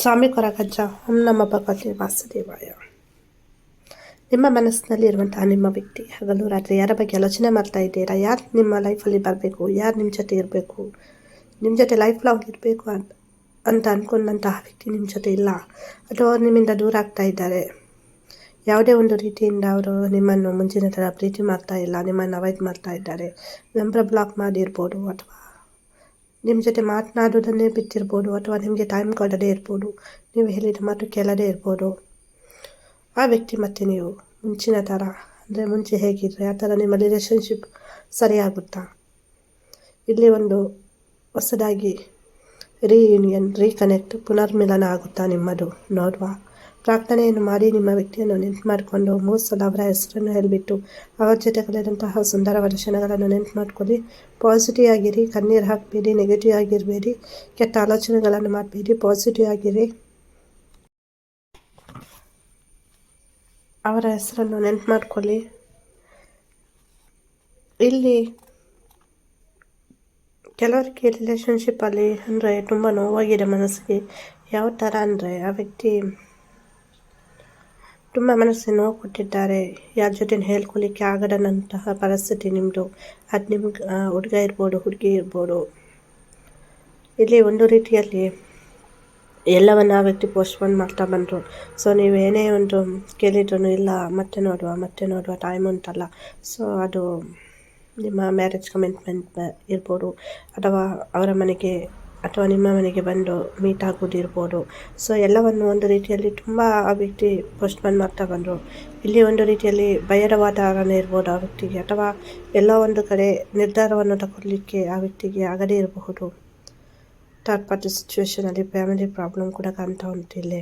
ಸ್ವಾಮಿ ಕೊರಗಜ್ಜ ಓಂ ನಮ್ಮ ಭಗವತಿ ವಾಸುದೇವಾಯ. ನಿಮ್ಮ ಮನಸ್ಸಿನಲ್ಲಿ ಇರುವಂತಹ ನಿಮ್ಮ ವ್ಯಕ್ತಿ, ಹಗಲು ರಾತ್ರಿ ಯಾರ ಬಗ್ಗೆ ಆಲೋಚನೆ ಮಾಡ್ತಾ ಇದ್ದೀರಾ? ಯಾರು ನಿಮ್ಮ ಲೈಫಲ್ಲಿ ಬರಬೇಕು? ಯಾರು ನಿಮ್ಮ ಜೊತೆ ಇರಬೇಕು? ನಿಮ್ಮ ಜೊತೆ ಲೈಫ್ ಲಾಂಗ್ ಇರಬೇಕು ಅಂತ ಅಂತ ಅಂದ್ಕೊಂಡಂತಹ ವ್ಯಕ್ತಿ ನಿಮ್ಮ ಜೊತೆ ಇಲ್ಲ. ಅಥವಾ ಅವ್ರು ನಿಮ್ಮಿಂದ ದೂರ ಆಗ್ತಾ ಇದ್ದಾರೆ. ಯಾವುದೇ ಒಂದು ರೀತಿಯಿಂದ ಅವರು ನಿಮ್ಮನ್ನು ಮುಂಚಿನ ಥರ ಪ್ರೀತಿ ಮಾಡ್ತಾ ಇಲ್ಲ, ನಿಮ್ಮನ್ನು ಅವಾಯ್ಡ್ ಮಾಡ್ತಾ ಇದ್ದಾರೆ. ನಂಬರ್ ಬ್ಲಾಕ್ ಮಾಡಿರ್ಬೋದು ಅಥವಾ ನಿಮ್ಮ ಜೊತೆ ಮಾತನಾಡೋದನ್ನೇ ಬಿತ್ತಿರ್ಬೋದು ಅಥವಾ ನಿಮಗೆ ಟೈಮ್ ಕೊಡದೇ ಇರ್ಬೋದು. ನೀವು ಹೇಳಿದ ಮಾತು ಕೇಳದೇ ಇರ್ಬೋದು. ಆ ವ್ಯಕ್ತಿ ಮತ್ತೆ ನೀವು. ಮುಂಚಿನ ಥರ. ಅಂದರೆ ಮುಂಚೆ ಹೇಗಿದ್ರೆ ಆ ಥರ ನಿಮ್ಮ ರಿಲೇಷನ್ಶಿಪ್ ಸರಿಯಾಗುತ್ತಾ? ಇಲ್ಲಿ ಒಂದು ಹೊಸದಾಗಿ ರೀಯೂನಿಯನ್ ರೀಕನೆಕ್ಟ್ ಪುನರ್ಮಿಲನ ಆಗುತ್ತಾ ನಿಮ್ಮದು? ನೋಡುವ. ಪ್ರಾರ್ಥನೆಯನ್ನು ಮಾಡಿ ನಿಮ್ಮ ವ್ಯಕ್ತಿಯನ್ನು ನೆನ್ಪು ಮಾಡಿಕೊಂಡು ಮೂರು ಸಲ ಅವರ ಹೆಸರನ್ನು ಹೇಳಿಬಿಟ್ಟು ಅವರ ಜೊತೆ ಕಳೆದಂತಹ ಸುಂದರವಾದ ಕ್ಷಣಗಳನ್ನು ನೆನ್ಪು ಮಾಡ್ಕೊಳ್ಳಿ ಪಾಸಿಟಿವ್ ಆಗಿರಿ, ಕಣ್ಣೀರು ಹಾಕಬೇಡಿ ನೆಗೆಟಿವ್ ಆಗಿರಬೇಡಿ, ಕೆಟ್ಟ ಆಲೋಚನೆಗಳನ್ನು ಮಾಡಬೇಡಿ ಪಾಸಿಟಿವ್ ಆಗಿರಿ. ಅವರ ಹೆಸರನ್ನು ನೆನ್ಪು ಮಾಡ್ಕೊಳ್ಳಿ ಇಲ್ಲಿ ಕೆಲವರಿಗೆ ರಿಲೇಷನ್ಶಿಪ್ಪಲ್ಲಿ ಅಂದರೆ ತುಂಬ ನೋವಾಗಿದೆ ಮನಸ್ಸಿಗೆ. ಯಾವ ಥರ ಅಂದರೆ ಆ ವ್ಯಕ್ತಿ ತುಂಬ ಮನಸ್ಸಿಗೆ ನೋವು ಕೊಟ್ಟಿದ್ದಾರೆ ಯಾರ ಜೊತೆ ಹೇಳ್ಕೊಳ್ಳಿಕ್ಕೆ ಆಗದನ್ನಂತಹ ಪರಿಸ್ಥಿತಿ ನಿಮ್ಮದು ಅದು ನಿಮ್ಗೆ ಹುಡುಗ ಇರ್ಬೋದು, ಹುಡುಗಿ ಇರ್ಬೋದು. ಇಲ್ಲಿ ಒಂದು ರೀತಿಯಲ್ಲಿ ಎಲ್ಲವನ್ನು ಆ ವ್ಯಕ್ತಿ ಪೋಸ್ಟ್ಪೋನ್ ಮಾಡ್ತಾ ಬಂದರು. ಸೊ ನೀವು ಏನೇ ಒಂದು ಕೇಳಿದ್ರು ಇಲ್ಲ, ಮತ್ತೆ ನೋಡುವ ಮತ್ತೆ ನೋಡುವ ಟೈಮ್ ಉಂಟಲ್ಲ. ಸೊ ಅದು ನಿಮ್ಮ ಮ್ಯಾರೇಜ್ ಕಮಿಟ್ಮೆಂಟ್ ಇರ್ಬೋದು. ಅಥವಾ ಅವರ ಮನೆಗೆ ಅಥವಾ ನಿಮ್ಮ ಮನೆಗೆ ಬಂದು ಮೀಟ್ ಆಗೋದಿರ್ಬೋದು. ಸೊ ಎಲ್ಲವನ್ನು ಒಂದು ರೀತಿಯಲ್ಲಿ ತುಂಬ ಆ ವ್ಯಕ್ತಿ ಪೋಸ್ಟ್ಪೋನ್ ಮಾಡ್ತಾ ಬಂದರು. ಇಲ್ಲಿ ಒಂದು ರೀತಿಯಲ್ಲಿ ವಾತಾವರಣ ಇರ್ಬೋದು ಆ ವ್ಯಕ್ತಿಗೆ ಅಥವಾ ಎಲ್ಲ ಒಂದು ಕಡೆ ನಿರ್ಧಾರವನ್ನು ತಗೊಳ್ಳಿಕ್ಕೆ ಆ ವ್ಯಕ್ತಿಗೆ ಆಗದೇ ಇರಬಹುದು. ಥರ್ಡ್ ಪಾರ್ಟಿ ಸಿಚುವೇಷನಲ್ಲಿ ಫ್ಯಾಮಿಲಿ ಪ್ರಾಬ್ಲಮ್ ಕೂಡ ಕಾಣ್ತಾ ಉಂಟು ಇಲ್ಲಿ.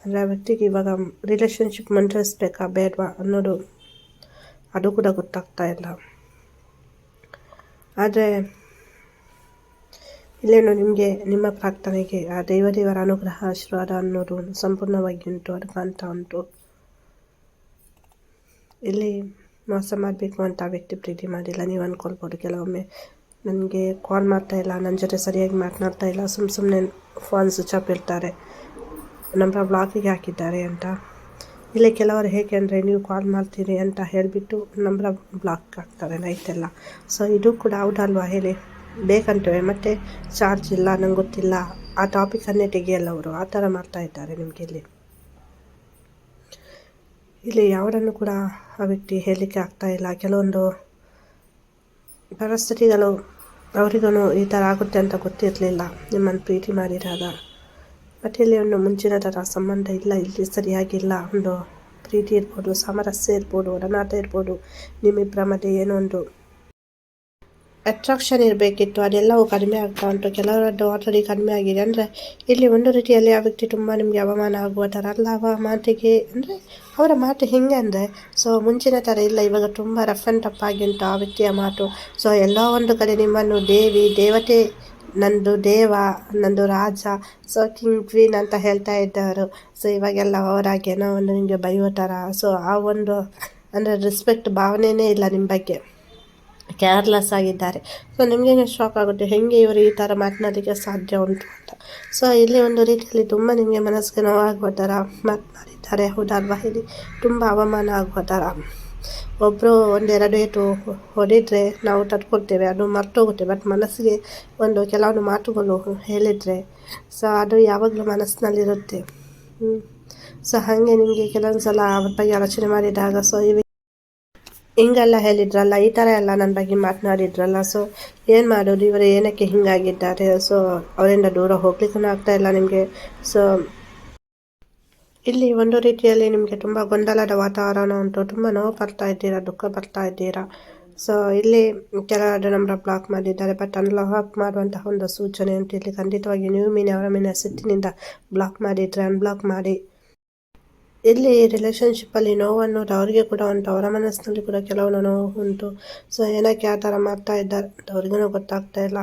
ಅಂದರೆ ಆ ವ್ಯಕ್ತಿಗೆ ಇವಾಗ ರಿಲೇಷನ್ಶಿಪ್ ಮುಂದುವರಿಸ್ಬೇಕಾ ಬೇಡವಾ ಅನ್ನೋದು ಅದು ಕೂಡ ಗೊತ್ತಾಗ್ತಾ ಇಲ್ಲ. ಆದರೆ ಇಲ್ಲೇನು, ನಿಮಗೆ ನಿಮ್ಮ ಪ್ರಾರ್ಥನೆಗೆ ಆ ದೇವದೇವರ ಅನುಗ್ರಹ, ಆಶೀರ್ವಾದ ಅನ್ನೋದು ಸಂಪೂರ್ಣವಾಗಿ ಉಂಟು, ಅದು ಕಾಣ್ತಾ ಉಂಟು. ಇಲ್ಲಿ ಮೋಸ ಮಾಡಬೇಕು ಅಂತ ವ್ಯಕ್ತಿ ಪ್ರೀತಿ ಮಾಡಿಲ್ಲ, ನೀವು ಅಂದ್ಕೊಳ್ಬೋದು ಕೆಲವೊಮ್ಮೆ ನನಗೆ ಕಾಲ್ ಮಾಡ್ತಾ ಇಲ್ಲ ನನ್ನ ಜೊತೆ ಸರಿಯಾಗಿ ಮಾತನಾಡ್ತಾ ಇಲ್ಲ ಸುಮ್ಮ ಸುಮ್ಮನೆ ಫೋನ್ ಸ್ವಿಚ್ ಆಫ್ ಇರ್ತಾರೆ ನಂಬರ್ ಬ್ಲಾಕಿಗೆ ಹಾಕಿದ್ದಾರೆ ಅಂತ. ಇಲ್ಲಿ ಕೆಲವರು ಹೇಗೆ ಅಂದರೆ, ನೀವು ಕಾಲ್ ಮಾಡ್ತೀರಿ ಅಂತ ಹೇಳಿಬಿಟ್ಟು ನಂಬರ್ ಬ್ಲಾಕ್ ಆಗ್ತಾರೆ ನೈಟೆಲ್ಲ ಸೊ ಇದು ಕೂಡ ಹೌದಲ್ವಾ ಹೇಳಿ? ಬೇಕಂತೇವೆ ಮತ್ತು ಚಾರ್ಜ್ ಇಲ್ಲ, ನಂಗೆ ಗೊತ್ತಿಲ್ಲ. ಆ ಟಾಪಿಕನ್ನೇ ತೆಗೆಯಲ್ಲ ಅವರು. ಆ ಥರ ಮಾಡ್ತಾ ಇದ್ದಾರೆ ನಿಮಗೆ ಇಲ್ಲಿ. ಇಲ್ಲಿ ಯಾವುದನ್ನು ಕೂಡ ಆ ವ್ಯಕ್ತಿ ಹೇಳಲಿಕ್ಕೆ ಆಗ್ತಾ ಇಲ್ಲ. ಕೆಲವೊಂದು ಪರಿಸ್ಥಿತಿಗಳು ಅವರಿಗೂ ಈ ಥರ ಆಗುತ್ತೆ ಅಂತ ಗೊತ್ತಿರಲಿಲ್ಲ. ನಿಮ್ಮನ್ನು ಪ್ರೀತಿ ಮಾಡಿದಾಗ ಮತ್ತು ಇಲ್ಲಿ ಒಂದು ಮುಂಚಿನ ಥರ ಸಂಬಂಧ ಇಲ್ಲ, ಇಲ್ಲಿ ಸರಿಯಾಗಿಲ್ಲ. ಒಂದು ಪ್ರೀತಿ ಇರ್ಬೋದು, ಸಾಮರಸ್ಯ ಇರ್ಬೋದು ಒಡನಾಟ ಇರ್ಬೋದು ನಿಮ್ಮಿಬ್ಬರ ಮಧ್ಯೆ ಏನೋ ಒಂದು ಅಟ್ರಾಕ್ಷನ್ ಇರಬೇಕಿತ್ತು. ಅದೆಲ್ಲವೂ ಕಡಿಮೆ ಆಗ್ತಾ ಉಂಟು. ಕೆಲವರದ್ದು ಆಲ್ರೆಡಿ ಕಡಿಮೆ ಆಗಿದೆ. ಅಂದರೆ, ಇಲ್ಲಿ ಒಂದು ರೀತಿಯಲ್ಲಿ ಆ ವ್ಯಕ್ತಿ ತುಂಬ ನಿಮಗೆ ಅವಮಾನ ಆಗುವ ಥರ ಅಲ್ಲ. ಅವ ಮಾತಿಗೆ, ಅಂದರೆ, ಅವರ ಮಾತು ಹೆಂಗೆ ಅಂದರೆ ಸೊ ಮುಂಚಿನ ಥರ ಇಲ್ಲ. ಇವಾಗ ತುಂಬ ರಫ್ ಆ್ಯಂಡ್ ಟಫ್ ಆಗಿ ಉಂಟು ಆ ವ್ಯಕ್ತಿಯ ಮಾತು. ಸೊ ಎಲ್ಲ ಒಂದು ಕಡೆ ನಿಮ್ಮನ್ನು ದೇವಿ, ದೇವತೆ, ನಂದು ದೇವ, ನಂದು ರಾಜ ಸೊ ಕಿಂಗ್ ಕ್ವೀನ್ ಅಂತ ಹೇಳ್ತಾ ಇದ್ದವರು. ಸೊ ಇವಾಗೆಲ್ಲ ಅವರಾಗೇನೋ ಒಂದು ನಿಮಗೆ ಬೈಯೋ ಥರ. ಸೊ ಆ ಒಂದು, ಅಂದರೆ ರೆಸ್ಪೆಕ್ಟ್ ಭಾವನೆಯೇ ಇಲ್ಲ ನಿಮ್ಮ ಬಗ್ಗೆ. ಕೇರ್ಲೆಸ್ ಆಗಿದ್ದಾರೆ. ಸೊ ನಿಮಗೇನೆ ಶಾಕ್ ಆಗುತ್ತೆ? ಹೇಗೆ ಇವರು ಈ ಥರ ಮಾತನಾಡಲಿಕ್ಕೆ ಸಾಧ್ಯ ಉಂಟು ಅಂತ? ಸೊ ಇಲ್ಲಿ ಒಂದು ರೀತಿಯಲ್ಲಿ ತುಂಬ ನಿಮಗೆ ಮನಸ್ಸಿಗೆ ನೋವಾಗುವ ಥರ ಮಾತನಾಡಿದ್ದಾರೆ ಹೌದಲ್ವಾ? ಇಲ್ಲಿ ತುಂಬ ಅವಮಾನ ಆಗುವ ಥರ ಒಬ್ಬರು ಒಂದೆರಡು ಏಟು ಹೊಡಿದ್ರೆ ನಾವು ತಡ್ಕೊಳ್ತೇವೆ, ಅದು ಮರ್ತೋಗುತ್ತೆ. ಬಟ್ ಮನಸ್ಸಿಗೆ ಒಂದು ಕೆಲವೊಂದು ಮಾತುಗಳು ಹೇಳಿದರೆ ಸೊ ಅದು ಯಾವಾಗಲೂ ಮನಸ್ಸಿನಲ್ಲಿರುತ್ತೆ. ಸೊ ಹಾಗೆ ನಿಮಗೆ ಕೆಲವೊಂದು ಸಲ ಅವ್ರ ಬಗ್ಗೆ ಆಲೋಚನೆ ಮಾಡಿದಾಗ ಸೊ ಇವೆ ಹಿಂಗೆಲ್ಲ ಹೇಳಿದ್ರಲ್ಲ, ಈ ಥರ ಎಲ್ಲ ನನ್ನ ಬಗ್ಗೆ ಮಾತನಾಡಿದ್ರಲ್ಲ. ಸೊ ಏನು ಮಾಡೋದು? ಇವರು ಏನಕ್ಕೆ ಹಿಂಗಾಗಿದ್ದಾರೆ? ಸೊ ಅವರಿಂದ ದೂರ ಹೋಗ್ಲಿಕ್ಕೂ ಇಲ್ಲ ನಿಮಗೆ. ಸೊ ಇಲ್ಲಿ ಒಂದು ರೀತಿಯಲ್ಲಿ ನಿಮಗೆ ತುಂಬ ಗೊಂದಲದ ವಾತಾವರಣ ಉಂಟು. ತುಂಬ ನೋವು ಬರ್ತಾ ಇದ್ದೀರಾ? ದುಃಖ ಬರ್ತಾ ಇದ್ದೀರಾ? ಸೊ ಇಲ್ಲಿ ಕೆಲವರು ನಂಬರ್ ಬ್ಲಾಕ್ ಮಾಡಿದ್ದಾರೆ. ಬಟ್ ಅನ್ಲಾಕ್ ಮಾಡುವಂತಹ ಒಂದು ಸೂಚನೆ ಉಂಟು. ಇಲ್ಲಿ ಖಂಡಿತವಾಗಿ ನೀವು ಮೀನು ಅವರ ಮೀನ ಸಿಟ್ಟಿನಿಂದ ಬ್ಲಾಕ್ ಮಾಡಿದರೆ ಅನ್ಬ್ಲಾಕ್ ಮಾಡಿ ಇಲ್ಲಿ ರಿಲೇಷನ್ಶಿಪ್ಪಲ್ಲಿ ನೋವು ಅನ್ನೋದು ಅವರಿಗೆ ಕೂಡ ಉಂಟು, ಅವರ ಮನಸ್ಸಿನಲ್ಲಿ ಕೂಡ ಕೆಲವೊಂದು ನೋವು ಉಂಟು. ಸೊ ಏನಕ್ಕೆ ಆ ಥರ ಮಾಡ್ತಾ ಇದ್ದಾರೆ ಅವ್ರಿಗೂ ಗೊತ್ತಾಗ್ತಾ ಇಲ್ಲ.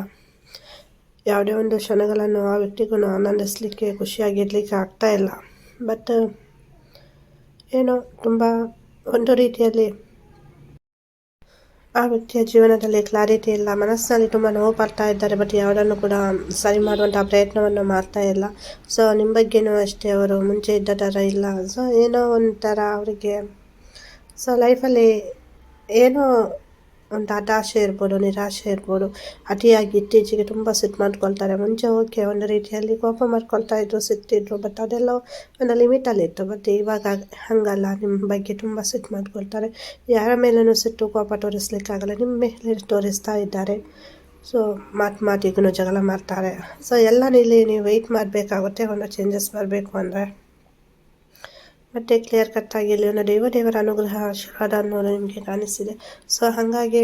ಯಾವುದೇ ಒಂದು ಕ್ಷಣಗಳನ್ನು ಆ ವ್ಯಕ್ತಿಗೂ ಆನಂದಿಸಲಿಕ್ಕೆ, ಖುಷಿಯಾಗಿರಲಿಕ್ಕೆ ಆಗ್ತಾ ಇಲ್ಲ. ಬಟ್ ಏನೋ ತುಂಬ ಒಂದು ರೀತಿಯಲ್ಲಿ ಆ ವ್ಯಕ್ತಿಯ ಜೀವನದಲ್ಲಿ ಕ್ಲಾರಿಟಿ ಇಲ್ಲ ಮನಸ್ಸಿನಲ್ಲಿ ತುಂಬ ನೋವು ಪಡ್ತಾ ಇದ್ದಾರೆ ಬಟ್ ಯಾವುದನ್ನು ಕೂಡ ಸರಿ ಮಾಡುವಂಥ ಪ್ರಯತ್ನವನ್ನು ಮಾಡ್ತಾ ಇಲ್ಲ. ಸೊ ನಿಮ್ಮ ಬಗ್ಗೆನೂ ಅಷ್ಟೇ, ಅವರು ಮುಂಚೆ ಇದ್ದ ಥರ ಇಲ್ಲ. ಸೊ ಏನೋ ಒಂಥರ ಅವರಿಗೆ ಸೊ ಲೈಫಲ್ಲಿ ಏನೋ ಒಂದು ಹತಾಶೆ ಇರ್ಬೋದು ನಿರಾಶೆ ಇರ್ಬೋದು, ಅತಿಯಾಗಿ ಇತ್ತೀಚೆಗೆ ತುಂಬ ಸಿಟ್ಟು ಮಾಡ್ಕೊಳ್ತಾರೆ. ಮುಂಚೆ ಓಕೆ ಒಂದು ರೀತಿಯಲ್ಲಿ ಕೋಪ ಮಾಡ್ಕೊಳ್ತಾ ಇದ್ರು ಸಿಟ್ಟಿದ್ರು ಬಟ್ ಅದೆಲ್ಲ ಒಂದು ಲಿಮಿಟಲ್ಲಿತ್ತು ಬಟ್ ಇವಾಗ ಹಾಗಲ್ಲ, ನಿಮ್ಮ ಬಗ್ಗೆ ತುಂಬ ಸಿಟ್ಟು ಮಾಡ್ಕೊಳ್ತಾರೆ. ಯಾರ ಮೇಲೂ ಸಿಟ್ಟು ಕೋಪ ತೋರಿಸ್ಲಿಕ್ಕಾಗಲ್ಲ, ನಿಮ್ಮ ಮೇಲೆ ತೋರಿಸ್ತಾ ಇದ್ದಾರೆ. ಸೊ ಮಾತು ಮಾತಿಗೂ ಜಗಳ ಮಾಡ್ತಾರೆ. ಸೊ ಎಲ್ಲ ನೀವು ವೆಯ್ಟ್ ಮಾಡಬೇಕಾಗುತ್ತೆ, ಒಂದು ಚೇಂಜಸ್ ಬರಬೇಕು ಅಂದರೆ. ಮತ್ತು ಕ್ಲಿಯರ್ ಕಟ್ ಇಲ್ಲಿ ಅನ್ನೋ ದೇವ ದೇವರ ಅನುಗ್ರಹ, ಆಶೀರ್ವಾದ ಅನ್ನೋದು ನಿಮಗೆ ಕಾಣಿಸ್ತಿದೆ. ಸೊ ಹಾಗಾಗಿ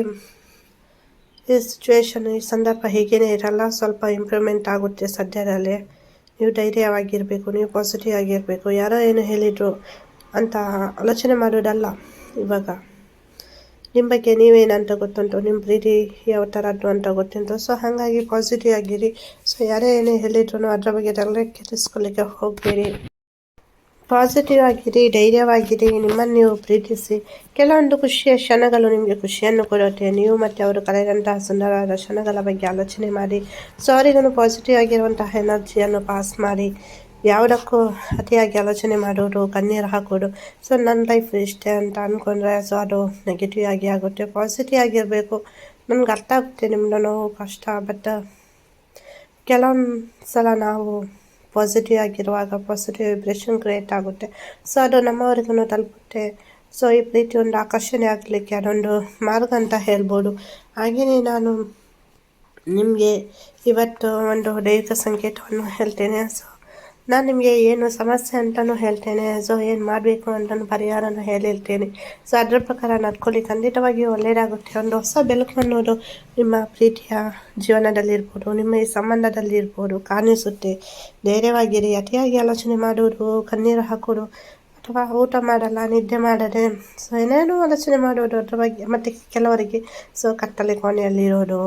ಈ ಸಿಚುವೇಶನ್ ಈ ಸಂದರ್ಭ ಹೀಗೇನೆ ಇರಲ್ಲ. ಸ್ವಲ್ಪ ಇಂಪ್ರೂವ್ಮೆಂಟ್ ಆಗುತ್ತೆ ಸದ್ಯದಲ್ಲೇ. ನೀವು ಧೈರ್ಯವಾಗಿರಬೇಕು, ನೀವು ಪಾಸಿಟಿವ್ ಆಗಿರಬೇಕು. ಯಾರೋ ಏನು ಹೇಳಿದರು ಅಂತ ಆಲೋಚನೆ ಮಾಡೋದಲ್ಲ ಇವಾಗ. ನಿಮ್ಮ ಬಗ್ಗೆ ನೀವೇನಂತ ಗೊತ್ತುಂಟು? ನಿಮ್ಮ ಪ್ರೀತಿ ಯಾವ ಥರದ್ದು ಅಂತ ಗೊತ್ತಿಂತು ಸೊ ಹಾಗಾಗಿ ಪಾಸಿಟಿವ್ ಆಗಿರಿ. ಸೊ ಯಾರೇ ಏನೇ ಹೇಳಿದ್ರು ಅದರ ಬಗ್ಗೆ ತಲೆ ಕೆಡಿಸ್ಕೊಳ್ಳಿಕ್ಕೆ ಹೋಗಬೇಡಿ. ಪಾಸಿಟಿವ್ ಆಗಿರಿ ಧೈರ್ಯವಾಗಿರಿ ನಿಮ್ಮನ್ನು ನೀವು ಪ್ರೀತಿಸಿ. ಕೆಲವೊಂದು ಖುಷಿಯ ಕ್ಷಣಗಳು ನಿಮಗೆ ಖುಷಿಯನ್ನು ಕೊಡುತ್ತೆ. ನೀವು ಮತ್ತು ಅವರು ಕಳೆದಂತಹ ಸುಂದರವಾದ ಕ್ಷಣಗಳ ಬಗ್ಗೆ ಆಲೋಚನೆ ಮಾಡಿ. ಸೊ ಅವರಿಗೂ ಪಾಸಿಟಿವ್ ಆಗಿರುವಂತಹ ಎನರ್ಜಿಯನ್ನು ಪಾಸ್ ಮಾಡಿ. ಯಾವುದಕ್ಕೂ ಅತಿಯಾಗಿ ಆಲೋಚನೆ ಮಾಡೋರು ಕಣ್ಣೀರು ಹಾಕೋದು ಸೊ ನನ್ನ ಲೈಫ್ ಇಷ್ಟೇ ಅಂತ ಅಂದ್ಕೊಂಡ್ರೆ ಸೊ ಅದು ನೆಗೆಟಿವ್ ಆಗಿ ಆಗುತ್ತೆ. ಪಾಸಿಟಿವ್ ಆಗಿರಬೇಕು. ನಮ್ಗೆ ಅರ್ಥ ಆಗುತ್ತೆ ನಿಮ್ಮದು ನೋವು, ಕಷ್ಟ ಬಟ್ ಕೆಲವೊಂದು ಸಲ ನಾವು ಪಾಸಿಟಿವ್ ಆಗಿರುವಾಗ ಪಾಸಿಟಿವ್ ವೈಬ್ರೇಷನ್ ಕ್ರಿಯೇಟ್ ಆಗುತ್ತೆ. ಸೊ ಅದು ನಮ್ಮವರಿಗೂ ತಲುಪುತ್ತೆ. ಸೊ ಈ ಪ್ರೀತಿ ಒಂದು ಆಕರ್ಷಣೆ ಆಗಲಿಕ್ಕೆ ಅದೊಂದು ಮಾರ್ಗ ಅಂತ ಹೇಳ್ಬೋದು. ಹಾಗೆಯೇ ನಾನು ನಿಮಗೆ ಇವತ್ತು ಒಂದು ದೈಹಿಕ ಸಂಕೇತವನ್ನು ಹೇಳ್ತೇನೆ. ಸೊ ನಾನು ನಿಮಗೆ ಏನು ಸಮಸ್ಯೆ ಅಂತಲೂ ಹೇಳ್ತೇನೆ, ಸೊ ಏನು ಮಾಡಬೇಕು ಅಂತಲೂ ಪರಿಹಾರನ ಹೇಳಿರ್ತೇನೆ ಸೊ ಅದರ ಪ್ರಕಾರ ನಡ್ಕೊಳ್ಳಿ. ಖಂಡಿತವಾಗಿ ಒಳ್ಳೆಯದಾಗುತ್ತೆ ಒಂದು ಹೊಸ ಬೆಳಕು ಅನ್ನೋದು ನಿಮ್ಮ ಪ್ರೀತಿಯ ಜೀವನದಲ್ಲಿರ್ಬೋದು, ನಿಮ್ಮ ಈ ಸಂಬಂಧದಲ್ಲಿರ್ಬೋದು, ಕಾಣಿಸುತ್ತೆ. ಧೈರ್ಯವಾಗಿರಿ. ಅತಿಯಾಗಿ ಆಲೋಚನೆ ಮಾಡುವುದು ಕಣ್ಣೀರು ಹಾಕೋದು ಅಥವಾ ಊಟ ಮಾಡಲ್ಲ, ನಿದ್ದೆ ಮಾಡದೆ, ಸೊ ಏನೇನು ಆಲೋಚನೆ ಮಾಡೋದು ಅದ್ರ ಬಗ್ಗೆ, ಮತ್ತು ಕೆಲವರಿಗೆ, ಸೊ ಕತ್ತಲೆ ಕೋಣೆಯಲ್ಲಿರೋದು.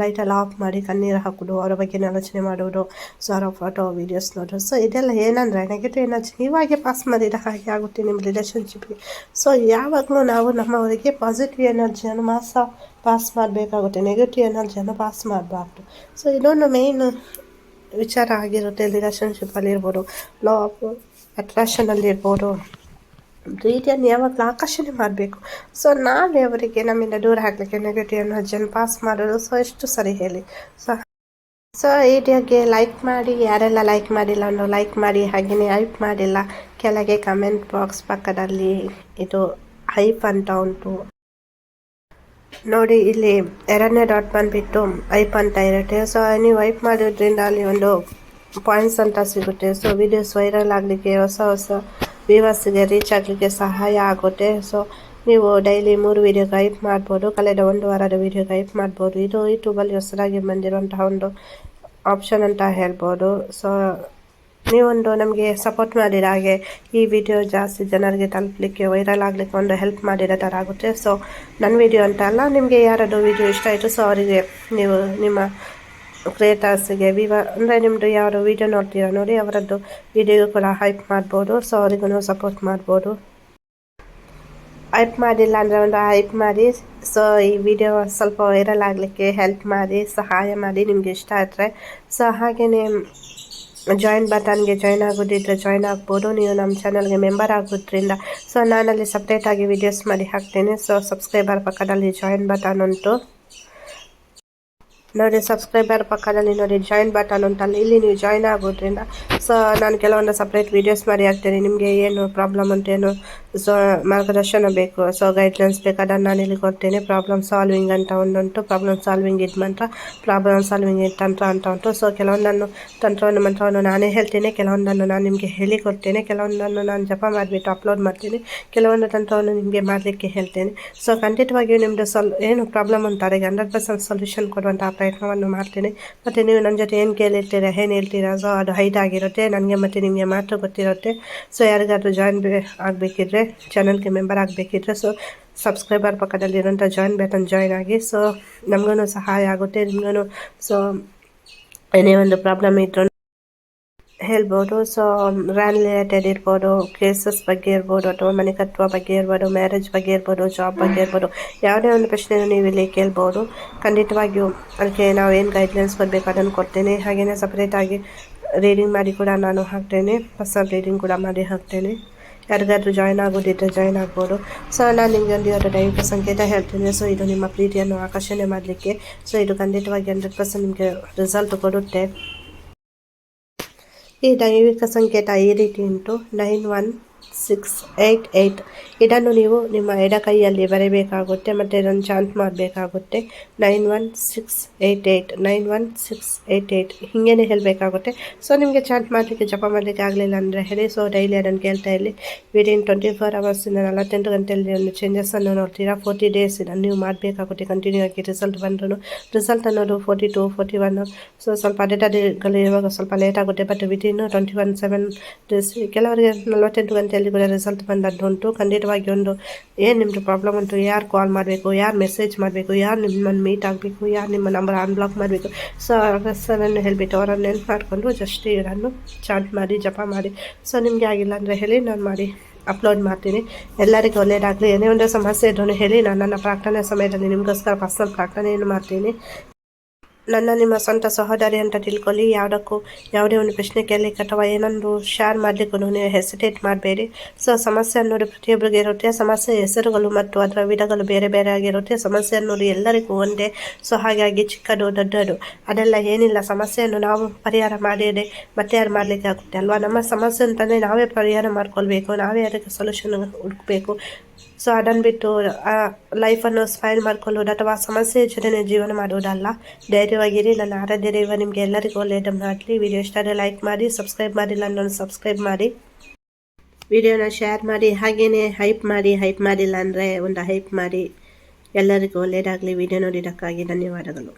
ಲೈಟೆಲ್ಲ ಆಫ್ ಮಾಡಿ ಕಣ್ಣೀರು ಹಾಕೋದು, ಅವರ ಬಗ್ಗೆ ಆಲೋಚನೆ ಮಾಡೋದು. ಸೊ ಅವರ ಫೋಟೋ ವೀಡಿಯೋಸ್ ನೋಡೋದು ಸೊ ಇದೆಲ್ಲ ಏನಂದರೆ ನೆಗೆಟಿವ್ ಎನರ್ಜಿ ನೀವಾಗೆ ಪಾಸ್ ಮಾಡಿದ ಹಾಗೆ ಆಗುತ್ತೆ ನಿಮ್ಮ ರಿಲೇಷನ್ಶಿಪ್ಗೆ ಸೊ ಯಾವಾಗಲೂ ನಾವು ನಮ್ಮವರಿಗೆ ಪಾಸಿಟಿವ್ ಎನರ್ಜಿಯನ್ನು ಮಾಸ ಪಾಸ್ ಮಾಡಬೇಕಾಗುತ್ತೆ. ನೆಗೆಟಿವ್ ಎನರ್ಜಿಯನ್ನು ಪಾಸ್ ಮಾಡಬಾರ್ದು. ಸೊ ಇದೊಂದು ಮೇಯ್ನ್ ವಿಚಾರ ಆಗಿರುತ್ತೆ ರಿಲೇಷನ್ಶಿಪ್ಪಲ್ಲಿರ್ಬೋದು ಲಾ ಆಫ್ ಅಟ್ರಾಕ್ಷನಲ್ಲಿರ್ಬೋದು ಪ್ರೀತಿಯನ್ನು ಯಾವಾಗಲೂ ಆಕರ್ಷಣೆ ಮಾಡಬೇಕು. ಸೊ ನಾವೇ ಅವರಿಗೆ ನಮ್ಮಿಂದ ದೂರ ಹಾಕಲಿಕ್ಕೆ ನೆಗೆಟಿವ್ ಎನರ್ಜಿಯನ್ನು ಪಾಸ್ ಮಾಡೋದು. ಸೊ ಎಷ್ಟು ಸರಿ ಹೇಳಿ. ಸೊ ಸೊ ಈ ವಿಡಿಯೋಗೆ ಲೈಕ್ ಮಾಡಿ, ಯಾರೆಲ್ಲ ಲೈಕ್ ಮಾಡಿಲ್ಲ ಅನ್ನೋ ಲೈಕ್ ಮಾಡಿ ಹಾಗೆಯೇ ಹೈಪ್ ಮಾಡಿಲ್ಲ, ಕೆಳಗೆ ಕಮೆಂಟ್ ಬಾಕ್ಸ್ ಪಕ್ಕದಲ್ಲಿ ಇದು ಹೈಪ್ ಅಂತ ಉಂಟು. ನೋಡಿ, ಇಲ್ಲಿ ಎರಡನೇ ಡಾಟ್ ಬಂದುಬಿಟ್ಟು ಐಪ್ ಅಂತ ಇರುತ್ತೆ. ಸೊ ನೀವು ವೈಪ್ ಮಾಡೋದ್ರಿಂದ ಅಲ್ಲಿ ಒಂದು ಪಾಯಿಂಟ್ಸ್ ಅಂತ ಸಿಗುತ್ತೆ. ಸೊ ವಿಡಿಯೋಸ್ ವೈರಲ್ ಆಗಲಿಕ್ಕೆ ಹೊಸ ಹೊಸ ವ್ಯೂವರ್ಸ್ಗೆ ರೀಚ್ ಆಗಲಿಕ್ಕೆ ಸಹಾಯ ಆಗುತ್ತೆ. ಸೊ ನೀವು ಡೈಲಿ ಮೂರು ವೀಡಿಯೋ ಗೈಪ್ ಮಾಡ್ಬೋದು, ಕಳೆದ ಒಂದು ವಾರದ ವೀಡಿಯೋ ಗೈಪ್ ಮಾಡ್ಬೋದು. ಇದು ಯೂಟ್ಯೂಬಲ್ಲಿ ಹೊಸದಾಗಿ ಬಂದಿರುವಂತಹ ಒಂದು ಆಪ್ಷನ್ ಅಂತ ಹೇಳ್ಬೋದು. ಸೊ ನೀವೊಂದು ನಮಗೆ ಸಪೋರ್ಟ್ ಮಾಡಿದ ಹಾಗೆ ಈ ವಿಡಿಯೋ ಜಾಸ್ತಿ ಜನರಿಗೆ ತಲುಪಲಿಕ್ಕೆ ವೈರಲ್ ಆಗಲಿಕ್ಕೆ ಒಂದು ಹೆಲ್ಪ್ ಮಾಡಿರೋ ಥರ ಆಗುತ್ತೆ. ಸೊ ನನ್ನ ವಿಡಿಯೋ ಅಂತ ಅಲ್ಲ, ನಿಮಗೆ ಯಾರಾದರೂ ವಿಡಿಯೋ ಇಷ್ಟ ಆಯಿತು ಸೊ ಅವರಿಗೆ ನೀವು ನಿಮ್ಮ ಕ್ರಿಯೇಟರ್ಸ್ಗೆ ವಿವ, ಅಂದರೆ ನಿಮ್ಮದು ಯಾರು ವೀಡಿಯೋ ನೋಡ್ತೀರಾ ನೋಡಿ, ಅವರದ್ದು ವಿಡಿಯೋ ಕೂಡ ಹೈಪ್ ಮಾಡ್ಬೋದು ಸೊ ಅವರಿಗೂ ಸಪೋರ್ಟ್ ಮಾಡ್ಬೋದು. ಹೈಪ್ ಮಾಡಿಲ್ಲ ಅಂದರೆ ಒಂದು ಹೈಪ್ ಮಾಡಿ ಸೊ ಈ ವಿಡಿಯೋ ಸ್ವಲ್ಪ ವೈರಲ್ ಆಗಲಿಕ್ಕೆ ಹೆಲ್ಪ್ ಮಾಡಿ, ಸಹಾಯ ಮಾಡಿ ನಿಮಗೆ ಇಷ್ಟ ಆದರೆ. ಸೊ ಹಾಗೆಯೇ ಜಾಯಿನ್ ಬಟನ್ಗೆ ಜಾಯ್ನ್ ಆಗೋದಿದ್ರೆ ಜಾಯ್ನ್ ಆಗ್ಬೋದು, ನೀವು ನಮ್ಮ ಚಾನಲ್ಗೆ ಮೆಂಬರ್ ಆಗೋದ್ರಿಂದ. ಸೊ ನಾನಲ್ಲಿ ಸಪ್ರೇಟಾಗಿ ವಿಡಿಯೋಸ್ ಮಾಡಿ ಹಾಕ್ತೇನೆ ಸೊ ಸಬ್ಸ್ಕ್ರೈಬರ್ ಪಕ್ಕದಲ್ಲಿ ಜಾಯಿನ್ ಬಟನ್ ಉಂಟು. ನೋಡಿ ಸಬ್ಸ್ಕ್ರೈಬರ್ ಪಕ್ಕದಲ್ಲಿ ನೋಡಿ ಜಾಯಿನ್ ಬಟನ್ ಉಂಟಲ್ಲ, ಇಲ್ಲಿ ನೀವು ಜಾಯಿನ್ ಆಗೋದ್ರಿಂದ ಸೊ ನಾನು ಕೆಲವೊಂದು ಸಪ್ರೇಟ್ ವೀಡಿಯೋಸ್ ಮಾಡಿ ಹಾಕ್ತೇನೆ. ನಿಮಗೆ ಏನು ಪ್ರಾಬ್ಲಮ್ ಅಂತೇನು ಸೊ ಮಾರ್ಗದರ್ಶನ ಬೇಕು. ಸೊ ಗೈಡ್ಲೈನ್ಸ್ ಬೇಕು ನಾನು ಇಲ್ಲಿ ಕೊಡ್ತೇನೆ. ಪ್ರಾಬ್ಲಮ್ ಸಾಲ್ವಿಂಗ್ ಅಂತ ಒಂದುಂಟು. ಪ್ರಾಬ್ಲಮ್ ಸಾಲ್ವಿಂಗ್ ಇದು ಮಂತ್ರ. ಪ್ರಾಬ್ಲಮ್ ಸಾಲ್ವಿಂಗ್ ತಂತ್ರ ಅಂತ ಉಂಟು. ಸೊ ಕೆಲವೊಂದನ್ನು, ತಂತ್ರವನ್ನು, ಮಂತ್ರವನ್ನು ನಾನೇ ಹೇಳ್ತೇನೆ. ಕೆಲವೊಂದನ್ನು ನಾನು ನಿಮಗೆ ಹೇಳಿಕೊಡ್ತೇನೆ ಕೆಲವೊಂದನ್ನು ನಾನು ಜಪ ಮಾಡಿಬಿಟ್ಟು ಅಪ್ಲೋಡ್ ಮಾಡ್ತೀನಿ. ಕೆಲವೊಂದು ತಂತ್ರವನ್ನು ನಿಮಗೆ ಮಾಡಲಿಕ್ಕೆ ಹೇಳ್ತೇನೆ. ಸೊ ಖಂಡಿತವಾಗಿಯೂ ನಿಮ್ಮದು ಸೊಲ್, ಏನು ಪ್ರಾಬ್ಲಮ್ ಅಂತಾರೆ ಹಂಡ್ರೆಡ್ ಪರ್ಸೆಂಟ್ ಸೊಲ್ಯೂಷನ್ ಕೊಡುವಂಥ ಪ್ರಯತ್ನವನ್ನು ಮಾಡ್ತೀನಿ. ಮತ್ತು ನೀವು ನನ್ನ ಜೊತೆ ಏನು ಕೇಳಿರ್ತೀರಾ, ಏನು ಹೇಳ್ತೀರಾ? ಸೊ ಅದು ಹೈಟ್ ಆಗಿರುತ್ತೆ, ನನಗೆ ಮತ್ತು ನಿಮಗೆ ಮಾತ್ರ ಗೊತ್ತಿರುತ್ತೆ. ಸೊ ಯಾರಿಗಾದರೂ ಜಾಯಿನ್ ಬೇ ಆಗಬೇಕಿದ್ರೆ ಚಾನಲ್ಗೆ ಮೆಂಬರ್ ಆಗಬೇಕಿದ್ರೆ ಸೊ ಸಬ್ಸ್ಕ್ರೈಬರ್ ಪಕ್ಕದಲ್ಲಿರೋಂಥ ಜಾಯಿನ್ ಬೇಕಂತ ಜಾಯಿನ್ ಆಗಿ ಸೊ ನಮಗೂ ಸಹಾಯ ಆಗುತ್ತೆ ನಿಮಗೂ ಸೊ ಏನೇ ಒಂದು ಪ್ರಾಬ್ಲಮ್ ಇದ್ರೂ ಹೇಳ್ಬೋದು. ಸೊ ರ್ಯಾನ್ ರಿಲೇಟೆಡ್ ಇರ್ಬೋದು ಕೇಸಸ್ ಬಗ್ಗೆ ಇರ್ಬೋದು, ಅಥವಾ ಮನೆ ಕಟ್ಟುವ ಬಗ್ಗೆ ಇರ್ಬೋದು ಮ್ಯಾರೇಜ್ ಬಗ್ಗೆ ಇರ್ಬೋದು ಜಾಬ್ ಬಗ್ಗೆ ಇರ್ಬೋದು, ಯಾವುದೇ ಒಂದು ಪ್ರಶ್ನೆಯನ್ನು ನೀವು ಇಲ್ಲಿ ಕೇಳ್ಬೋದು. ಖಂಡಿತವಾಗಿಯೂ ಅದಕ್ಕೆ ನಾವು ಏನು ಗೈಡ್ಲೈನ್ಸ್ ಕೊಡಬೇಕು ಅದನ್ನು ಕೊಡ್ತೇನೆ. ಹಾಗೆಯೇ ಸಪ್ರೇಟಾಗಿ ರೀಡಿಂಗ್ ಮಾಡಿ ಕೂಡ ನಾನು ಹಾಕ್ತೇನೆ. ಪರ್ಸನಲ್ ರೀಡಿಂಗ್ ಕೂಡ ಮಾಡಿ ಹಾಕ್ತೇನೆ. ಯಾರಿಗಾದ್ರೂ ಜಾಯ್ನ್ ಆಗೋದಿದ್ದರೆ ಜಾಯ್ನ್ ಆಗ್ಬೋದು. ಸೊ ನಾನು ನಿಮಗೆ ಒಂದು ಇವತ್ತು ದೈವಿಕ ಸಂಕೇತ ಹೇಳ್ತೇನೆ. ಸೊ ಇದು ನಿಮ್ಮ ಪ್ರೀತಿಯನ್ನು ಆಕರ್ಷಣೆ ಮಾಡಲಿಕ್ಕೆ. ಸೊ ಇದು ಖಂಡಿತವಾಗಿ ಹಂಡ್ರೆಡ್ ಪರ್ಸೆಂಟ್ ನಿಮಗೆ ರಿಸಲ್ಟ್ ಕೊಡುತ್ತೆ. ಈ ದೈವಿಕ ಸಂಕೇತ ಈ ರೀತಿ ಉಂಟು. Nine one six eight eight ಇದನ್ನು ನೀವು ನಿಮ್ಮ ಎಡ ಕೈಯಲ್ಲಿ ಬರೀಬೇಕಾಗುತ್ತೆ, ಮತ್ತು ಇದನ್ನು ಚಾಂಟ್ ಮಾಡಬೇಕಾಗುತ್ತೆ. Nine one six eight eight nine one six eight eight ಹೀಗೇ ಹೇಳಬೇಕಾಗುತ್ತೆ. ಸೊ ನಿಮಗೆ ಚಾಂಟ್ ಮಾಡಲಿಕ್ಕೆ, ಜಪ ಮಾಡಲಿಕ್ಕೆ ಆಗಲಿಲ್ಲ ಅಂದರೆ ಹೇಳಿ. ಸೊ ಡೈಲಿ ಅದನ್ನು ಕೇಳ್ತಾ ಇಲ್ಲಿ ವಿದಿನ್ ಟ್ವೆಂಟಿ ಫೋರ್ ಅವರ್ಸಿಂದ ನಲವತ್ತೆಂಟು ಗಂಟೆಯಲ್ಲಿ ಒಂದು ಚೇಂಜಸ್ಸನ್ನು ನೋಡ್ತೀರಾ? ಫೋರ್ಟಿ ಡೇಸ್ ಇದನ್ನು ನೀವು ಮಾಡಬೇಕಾಗುತ್ತೆ. ಕಂಟಿನ್ಯೂ ಆಗಿ ರಿಸಲ್ಟ್ ಬಂದರೂ ರಿಸಲ್ಟ್ ಅನ್ನೋದು forty two forty one so ಸ್ವಲ್ಪ ಡೇಟಾಗಳು ಇರುವಾಗ ಸ್ವಲ್ಪ ಲೇಟ್ ಆಗುತ್ತೆ. But within twenty one seven days ಕೆಲವರಿಗೆ ನಲವತ್ತೆಂಟು ಗಂಟೆಯಲ್ಲಿ ಕೂಡ ರಿಸಲ್ಟ್ ಬಂದದ್ದುಂಟು ಖಂಡಿತವಾಗಿ ಒಂದು ಏನು ನಿಮ್ಮದು ಪ್ರಾಬ್ಲಮ್ ಉಂಟು? ಯಾರು ಕಾಲ್ ಮಾಡಬೇಕು? ಯಾರು ಮೆಸೇಜ್ ಮಾಡಬೇಕು? ಯಾರು ನಿಮ್ಮನ್ನು ಮೀಟ್ ಆಗಬೇಕು? ಯಾರು ನಿಮ್ಮ ನಂಬರ್ ಅನ್ಬ್ಲಾಕ್ ಮಾಡಬೇಕು? ಸೊ ಸರನ್ನು ಹೇಳಿಬಿಟ್ಟು ಅವರನ್ನು ನೆನ್ಪು ಮಾಡಿಕೊಂಡು ಜಸ್ಟ್ ಇವರನ್ನು ಚಾಟ್ ಮಾಡಿ, ಜಪ ಮಾಡಿ. ಸೊ ನಿಮಗೆ ಆಗಿಲ್ಲ ಅಂದರೆ ಹೇಳಿ, ನಾನು ಮಾಡಿ ಅಪ್ಲೋಡ್ ಮಾಡ್ತೀನಿ. ಎಲ್ಲರಿಗೂ ಒಳ್ಳೆಯದಾಗಲಿ ಏನೇ ಒಂದು ಸಮಸ್ಯೆ ಇದ್ರೂ ಹೇಳಿ, ನಾನು ನನ್ನ ಪ್ರಾರ್ಥನೆ ಸಮಯದಲ್ಲಿ ನಿಮಗೋಸ್ಕರ ಪರ್ಸನಲ್ ಪ್ರಾರ್ಥನೆಯನ್ನು ಮಾಡ್ತೀನಿ. ನನ್ನ ನಿಮ್ಮ ಸ್ವಂತ ಸಹೋದರಿ ಅಂತ ತಿಳ್ಕೊಳ್ಳಿ. ಯಾವುದಕ್ಕೂ ಯಾವುದೇ ಒಂದು ಪ್ರಶ್ನೆ ಕೇಳಲಿಕ್ಕೆ ಅಥವಾ ಏನೊಂದು ಶೇರ್ ಮಾಡಲಿಕ್ಕೂ ನೀವು ಹೆಸಿಟೇಟ್ ಮಾಡಬೇಡಿ. ಸೊ ಸಮಸ್ಯೆ ಅನ್ನೋದು ಪ್ರತಿಯೊಬ್ಬರಿಗೆ ಇರುತ್ತೆ. ಸಮಸ್ಯೆ ಹೆಸರುಗಳು ಮತ್ತು ಅದರ ವಿಧಗಳು ಬೇರೆ ಬೇರೆ ಆಗಿರುತ್ತೆ. ಸಮಸ್ಯೆ ಅನ್ನೋದು ಎಲ್ಲರಿಗೂ ಒಂದೇ. ಸೊ ಹಾಗಾಗಿ ಚಿಕ್ಕದು, ದೊಡ್ಡದು, ಅದೆಲ್ಲ ಏನಿಲ್ಲ. ಸಮಸ್ಯೆಯನ್ನು ನಾವು ಪರಿಹಾರ ಮಾಡಿದರೆ ಮತ್ತೆ ಯಾರು ಮಾಡಲಿಕ್ಕೆ ಆಗುತ್ತೆ ಅಲ್ವಾ? ನಮ್ಮ ಸಮಸ್ಯೆ ಅಂತಂದರೆ ನಾವೇ ಪರಿಹಾರ ಮಾಡ್ಕೊಳ್ಬೇಕು. ನಾವೇ ಅದಕ್ಕೆ ಸೊಲ್ಯೂಷನ್ ಹುಡುಕಬೇಕು. ಸೊ ಅದನ್ನು ಬಿಟ್ಟು ಲೈಫನ್ನು ಸ್ಪೈಲ್ ಮಾಡ್ಕೊಳ್ಳೋದು ಅಥವಾ ಸಮಸ್ಯೆ ಜೊತೆ ಜೀವನ ಮಾಡುವುದಲ್ಲ ಧೈರ್ಯವಾಗಿರಿ ನನ್ನ ಆರಾಧ್ಯ ದೇವ, ನಿಮಗೆ ಎಲ್ಲರಿಗೂ ಒಳ್ಳೆಯದು ಮಾಡಲಿ ವಿಡಿಯೋ ಇಷ್ಟಾದರೆ ಲೈಕ್ ಮಾಡಿ ಸಬ್ಸ್ಕ್ರೈಬ್ ಮಾಡಿಲ್ಲ ನನ್ನನ್ನು ಸಬ್ಸ್ಕ್ರೈಬ್ ಮಾಡಿ. ವಿಡಿಯೋನ ಶೇರ್ ಮಾಡಿ ಹಾಗೆಯೇ ಹೈಪ್ ಮಾಡಿ ಹೈಪ್ ಮಾಡಿಲ್ಲ ಅಂದರೆ ಒಂದು ಹೈಪ್ ಮಾಡಿ. ಎಲ್ಲರಿಗೂ ಒಳ್ಳೆಯದಾಗಲಿ. ವಿಡಿಯೋ ನೋಡಿದ್ದಕ್ಕಾಗಿ ಧನ್ಯವಾದಗಳು.